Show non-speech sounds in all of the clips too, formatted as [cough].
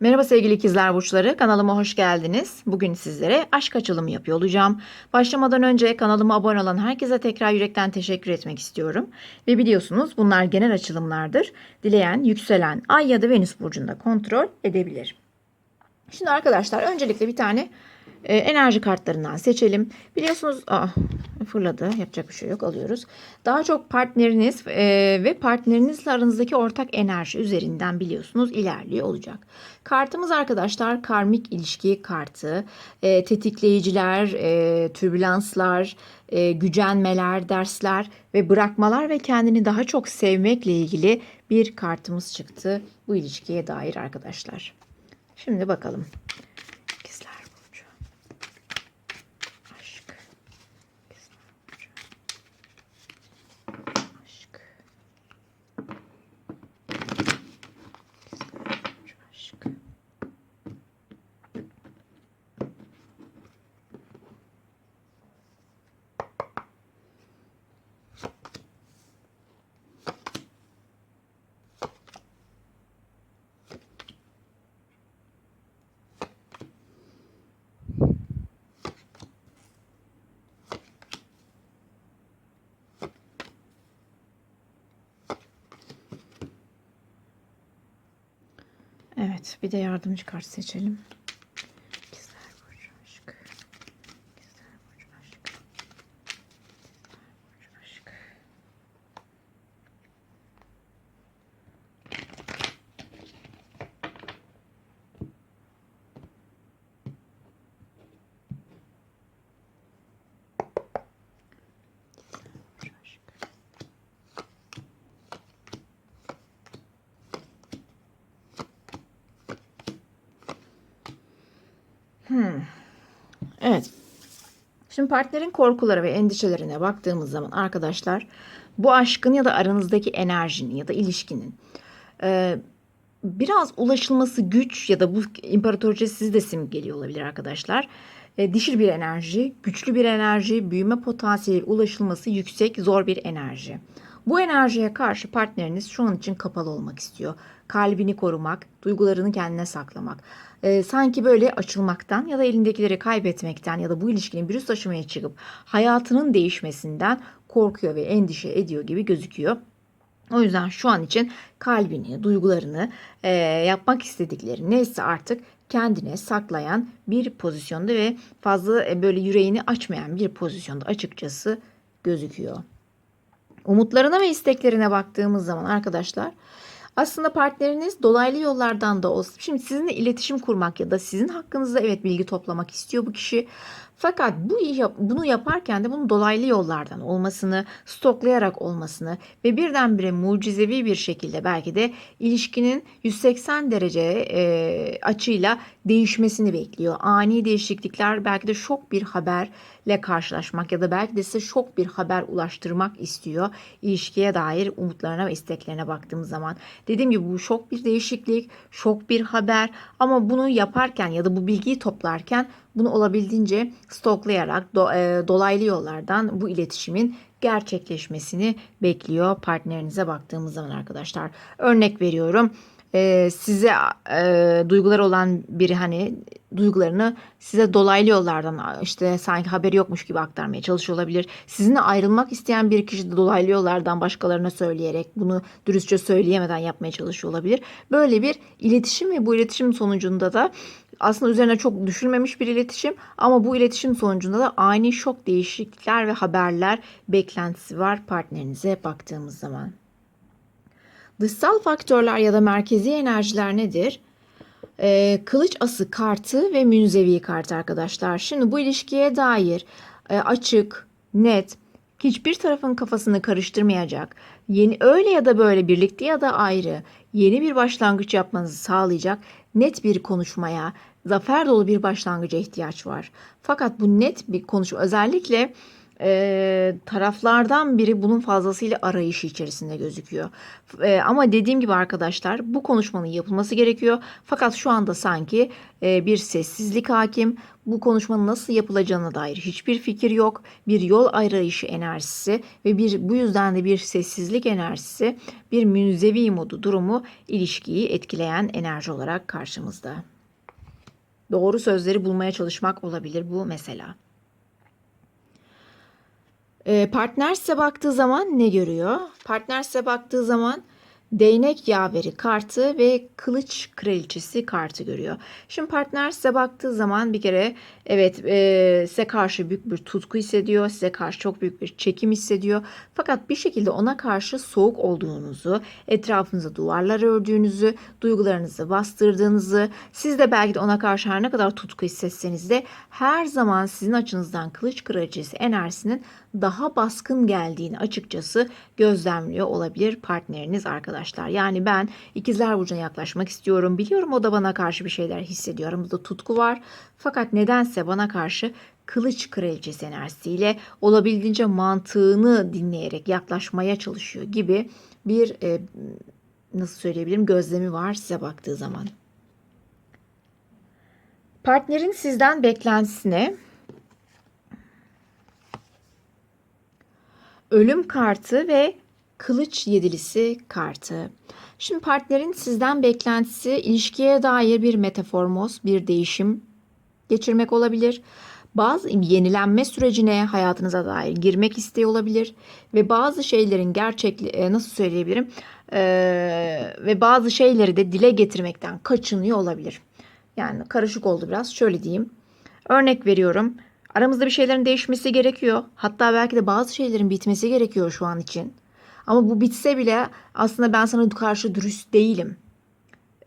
Merhaba sevgili ikizler burçları. Kanalıma hoş geldiniz. Bugün sizlere aşk açılımı yapıyor olacağım. Başlamadan önce kanalıma abone olan herkese tekrar yürekten teşekkür etmek istiyorum. Ve biliyorsunuz bunlar genel açılımlardır. Dileyen, yükselen, ay ya da venüs burcunda kontrol edebilir. Şimdi arkadaşlar öncelikle bir tane e, enerji kartlarından seçelim. Biliyorsunuz aa, fırladı yapacak bir şey yok alıyoruz. Daha çok partneriniz e, ve partnerinizle aranızdaki ortak enerji üzerinden biliyorsunuz ilerliyor olacak. Kartımız arkadaşlar karmik ilişki kartı. E, tetikleyiciler, e, türbülanslar, e, gücenmeler, dersler ve bırakmalar ve kendini daha çok sevmekle ilgili bir kartımız çıktı bu ilişkiye dair arkadaşlar. Şimdi bakalım. İkizler Burcu. Aşk. İkizler Burcu. Aşk. İkizler Burcu. Aşk. Evet, bir de yardımcı kart seçelim. İkizler Burcu aşk. İkizler Burcu aşk. İkizler Burcu aşk. İkizler Burcu aşk. Evet. Şimdi partnerin korkuları ve endişelerine baktığımız zaman arkadaşlar bu aşkın ya da aranızdaki enerjinin ya da ilişkinin e, biraz ulaşılması güç ya da bu imparatoriçe sizi de simgeliyor olabilir arkadaşlar. E, dişil bir enerji, güçlü bir enerji, büyüme potansiyeli ulaşılması yüksek, zor bir enerji. Bu enerjiye karşı partneriniz şu an için kapalı olmak istiyor. Kalbini korumak, duygularını kendine saklamak. Ee, sanki böyle açılmaktan ya da elindekileri kaybetmekten ya da bu ilişkinin bir üst aşamaya çıkıp hayatının değişmesinden korkuyor ve endişe ediyor gibi gözüküyor. O yüzden şu an için kalbini, duygularını, e, yapmak istedikleri neyse artık kendine saklayan bir pozisyonda ve fazla e, böyle yüreğini açmayan bir pozisyonda açıkçası gözüküyor. Umutlarına ve isteklerine baktığımız zaman arkadaşlar aslında partneriniz dolaylı yollardan da olsun. Şimdi sizinle iletişim kurmak ya da sizin hakkınızda evet bilgi toplamak istiyor bu kişi. Fakat bu bunu yaparken de bunun dolaylı yollardan olmasını, stoklayarak olmasını ve birdenbire mucizevi bir şekilde belki de ilişkinin 180 derece e, açıyla değişmesini bekliyor. Ani değişiklikler belki de şok bir haberle karşılaşmak ya da belki de size şok bir haber ulaştırmak istiyor. İlişkiye dair umutlarına ve isteklerine baktığımız zaman. Dediğim gibi bu şok bir değişiklik, şok bir haber ama bunu yaparken ya da bu bilgiyi toplarken bunu olabildiğince stoklayarak do, e, dolaylı yollardan bu iletişimin gerçekleşmesini bekliyor partnerinize baktığımız zaman arkadaşlar. Örnek veriyorum e, size e, duygular olan biri hani duygularını size dolaylı yollardan işte sanki haberi yokmuş gibi aktarmaya çalışıyor olabilir. Sizinle ayrılmak isteyen bir kişi de dolaylı yollardan başkalarına söyleyerek bunu dürüstçe söyleyemeden yapmaya çalışıyor olabilir. Böyle bir iletişim ve bu iletişim sonucunda da aslında üzerine çok düşünmemiş bir iletişim ama bu iletişim sonucunda da ani şok değişiklikler ve haberler beklentisi var partnerinize baktığımız zaman. Dışsal faktörler ya da merkezi enerjiler nedir? Ee, kılıç ası kartı ve münzevi kartı arkadaşlar. Şimdi bu ilişkiye dair e, açık, net, hiçbir tarafın kafasını karıştırmayacak, yeni öyle ya da böyle birlikte ya da ayrı yeni bir başlangıç yapmanızı sağlayacak net bir konuşmaya, zafer dolu bir başlangıca ihtiyaç var. Fakat bu net bir konuşma özellikle e, taraflardan biri bunun fazlasıyla arayışı içerisinde gözüküyor. E, ama dediğim gibi arkadaşlar bu konuşmanın yapılması gerekiyor. Fakat şu anda sanki e, bir sessizlik hakim. Bu konuşmanın nasıl yapılacağına dair hiçbir fikir yok. Bir yol arayışı enerjisi ve bir bu yüzden de bir sessizlik enerjisi, bir münzevi modu durumu ilişkiyi etkileyen enerji olarak karşımızda. Doğru sözleri bulmaya çalışmak olabilir bu mesela. E, partner size baktığı zaman ne görüyor? Partner size baktığı zaman değnek yaveri kartı ve kılıç kraliçesi kartı görüyor. Şimdi partner size baktığı zaman bir kere evet e, size karşı büyük bir tutku hissediyor. Size karşı çok büyük bir çekim hissediyor. Fakat bir şekilde ona karşı soğuk olduğunuzu, etrafınıza duvarlar ördüğünüzü, duygularınızı bastırdığınızı, siz de belki de ona karşı her ne kadar tutku hissetseniz de her zaman sizin açınızdan kılıç kraliçesi enerjisinin daha baskın geldiğini açıkçası gözlemliyor olabilir partneriniz arkadaşlar. Yani ben ikizler burcuna yaklaşmak istiyorum. Biliyorum o da bana karşı bir şeyler hissediyor. Aramızda tutku var. Fakat nedense bana karşı kılıç kraliçesi enerjisiyle olabildiğince mantığını dinleyerek yaklaşmaya çalışıyor gibi bir e, nasıl söyleyebilirim gözlemi var size baktığı zaman. Partnerin sizden beklentisine ölüm kartı ve kılıç yedilisi kartı. Şimdi partnerin sizden beklentisi ilişkiye dair bir metaformos, bir değişim geçirmek olabilir. Bazı yenilenme sürecine hayatınıza dair girmek isteği olabilir ve bazı şeylerin gerçekliği nasıl söyleyebilirim ee, ve bazı şeyleri de dile getirmekten kaçınıyor olabilir. Yani karışık oldu biraz. Şöyle diyeyim. Örnek veriyorum. Aramızda bir şeylerin değişmesi gerekiyor. Hatta belki de bazı şeylerin bitmesi gerekiyor şu an için. Ama bu bitse bile aslında ben sana karşı dürüst değilim.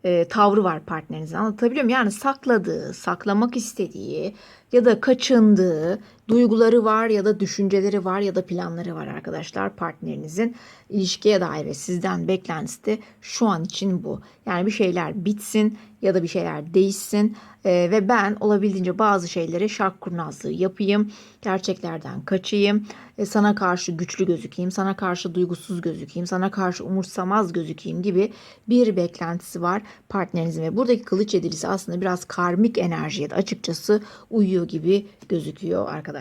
E, tavrı var partnerinizin. Anlatabiliyor muyum? Yani sakladığı, saklamak istediği ya da kaçındığı duyguları var ya da düşünceleri var ya da planları var arkadaşlar partnerinizin ilişkiye dair ve sizden beklentisi de şu an için bu. Yani bir şeyler bitsin ya da bir şeyler değişsin ee, ve ben olabildiğince bazı şeyleri şark kurnazlığı yapayım, gerçeklerden kaçayım, e, sana karşı güçlü gözükeyim, sana karşı duygusuz gözükeyim, sana karşı umursamaz gözükeyim gibi bir beklentisi var partnerinizin ve buradaki kılıç yedilisi aslında biraz karmik enerjiye de açıkçası uyuyor gibi gözüküyor arkadaşlar.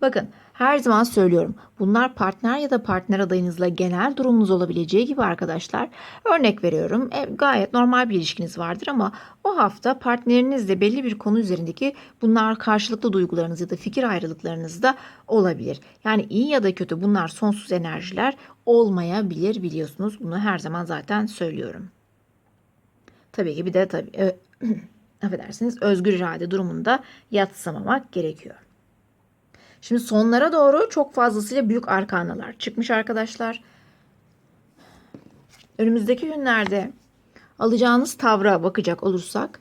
Bakın her zaman söylüyorum. Bunlar partner ya da partner adayınızla genel durumunuz olabileceği gibi arkadaşlar. Örnek veriyorum. E, gayet normal bir ilişkiniz vardır ama o hafta partnerinizle belli bir konu üzerindeki bunlar karşılıklı duygularınız ya da fikir ayrılıklarınız da olabilir. Yani iyi ya da kötü bunlar sonsuz enerjiler olmayabilir biliyorsunuz. Bunu her zaman zaten söylüyorum. Tabii ki bir de tabii e, [clears throat] affedersiniz özgür irade durumunda yatsamamak gerekiyor. Şimdi sonlara doğru çok fazlasıyla büyük arkanalar çıkmış arkadaşlar. Önümüzdeki günlerde alacağınız tavra bakacak olursak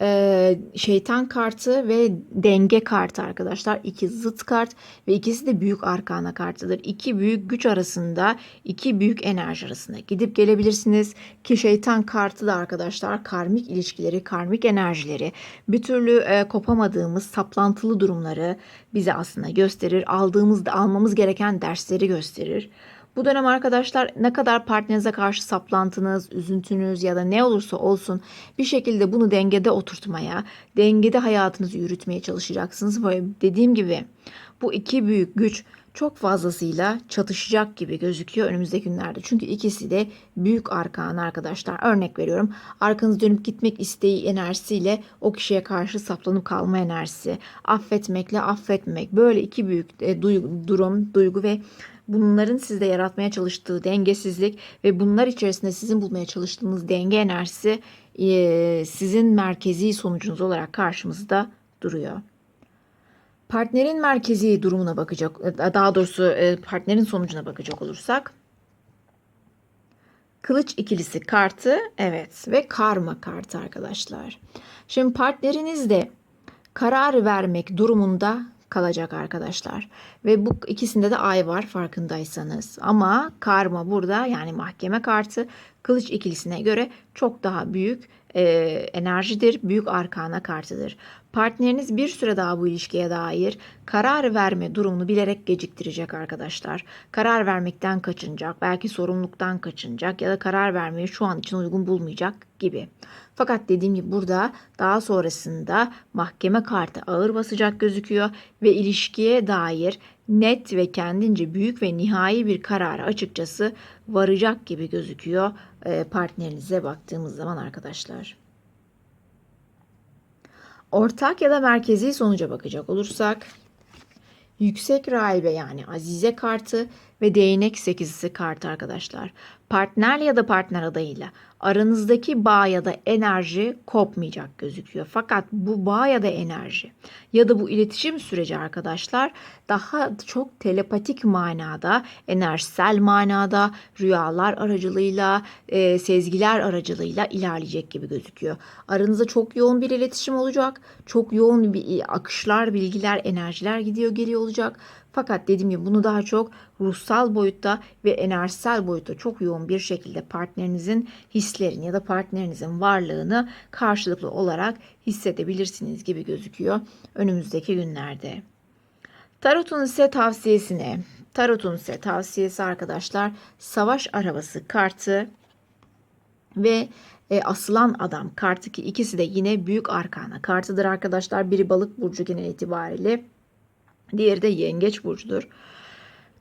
e, şeytan kartı ve denge kartı arkadaşlar. İki zıt kart ve ikisi de büyük arkana kartıdır. İki büyük güç arasında, iki büyük enerji arasında gidip gelebilirsiniz. Ki şeytan kartı da arkadaşlar karmik ilişkileri, karmik enerjileri, bir türlü e, kopamadığımız saplantılı durumları bize aslında gösterir. Aldığımızda almamız gereken dersleri gösterir. Bu dönem arkadaşlar ne kadar partnerinize karşı saplantınız, üzüntünüz ya da ne olursa olsun bir şekilde bunu dengede oturtmaya, dengede hayatınızı yürütmeye çalışacaksınız. Ve dediğim gibi bu iki büyük güç çok fazlasıyla çatışacak gibi gözüküyor önümüzdeki günlerde. Çünkü ikisi de büyük arkan arkadaşlar. Örnek veriyorum. Arkanız dönüp gitmek isteği enerjisiyle o kişiye karşı saplanıp kalma enerjisi. Affetmekle affetmek. Böyle iki büyük e, duygu, durum, duygu ve bunların sizde yaratmaya çalıştığı dengesizlik ve bunlar içerisinde sizin bulmaya çalıştığınız denge enerjisi e, sizin merkezi sonucunuz olarak karşımızda duruyor. Partnerin merkezi durumuna bakacak, daha doğrusu e, partnerin sonucuna bakacak olursak, Kılıç ikilisi kartı evet ve karma kartı arkadaşlar. Şimdi partneriniz de karar vermek durumunda kalacak arkadaşlar. Ve bu ikisinde de ay var farkındaysanız. Ama karma burada yani mahkeme kartı kılıç ikilisine göre çok daha büyük e, enerjidir, büyük arkana kartıdır. Partneriniz bir süre daha bu ilişkiye dair karar verme durumunu bilerek geciktirecek arkadaşlar. Karar vermekten kaçınacak, belki sorumluluktan kaçınacak ya da karar vermeyi şu an için uygun bulmayacak gibi. Fakat dediğim gibi burada daha sonrasında mahkeme kartı ağır basacak gözüküyor ve ilişkiye dair net ve kendince büyük ve nihai bir karara açıkçası varacak gibi gözüküyor e, partnerinize baktığımız zaman arkadaşlar. Ortak ya da merkezi sonuca bakacak olursak yüksek rahibe yani azize kartı ve değnek sekizisi kartı arkadaşlar. Partnerle ya da partner adayıyla aranızdaki bağ ya da enerji kopmayacak gözüküyor. Fakat bu bağ ya da enerji ya da bu iletişim süreci arkadaşlar daha çok telepatik manada, enerjisel manada, rüyalar aracılığıyla, e, sezgiler aracılığıyla ilerleyecek gibi gözüküyor. Aranızda çok yoğun bir iletişim olacak. Çok yoğun bir akışlar, bilgiler, enerjiler gidiyor geliyor olacak. Fakat dediğim gibi bunu daha çok ruhsal boyutta ve enerjisel boyutta çok yoğun bir şekilde partnerinizin hislerini ya da partnerinizin varlığını karşılıklı olarak hissedebilirsiniz gibi gözüküyor önümüzdeki günlerde. Tarot'un size tavsiyesine, Tarot'un size tavsiyesi arkadaşlar savaş arabası kartı ve e, asılan adam kartı ki ikisi de yine büyük arkana kartıdır arkadaşlar. Biri balık burcu genel itibariyle. Diğeri de yengeç burcudur.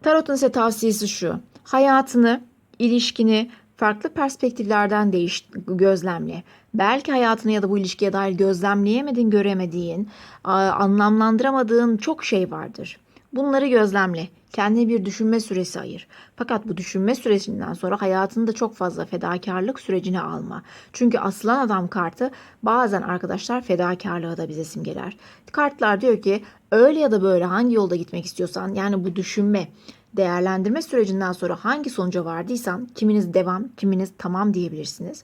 Tarot'un size tavsiyesi şu. Hayatını, ilişkini farklı perspektiflerden değiş gözlemle. Belki hayatını ya da bu ilişkiye dair gözlemleyemediğin, göremediğin, anlamlandıramadığın çok şey vardır. Bunları gözlemle. Kendine bir düşünme süresi ayır. Fakat bu düşünme süresinden sonra hayatında çok fazla fedakarlık sürecini alma. Çünkü aslan adam kartı bazen arkadaşlar fedakarlığı da bize simgeler. Kartlar diyor ki öyle ya da böyle hangi yolda gitmek istiyorsan yani bu düşünme, değerlendirme sürecinden sonra hangi sonuca vardıysan kiminiz devam, kiminiz tamam diyebilirsiniz.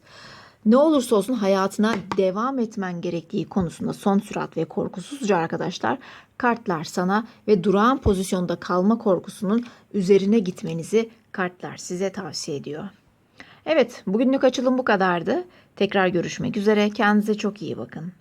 Ne olursa olsun hayatına devam etmen gerektiği konusunda son sürat ve korkusuzca arkadaşlar kartlar sana ve durağan pozisyonda kalma korkusunun üzerine gitmenizi kartlar size tavsiye ediyor. Evet bugünlük açılım bu kadardı. Tekrar görüşmek üzere. Kendinize çok iyi bakın.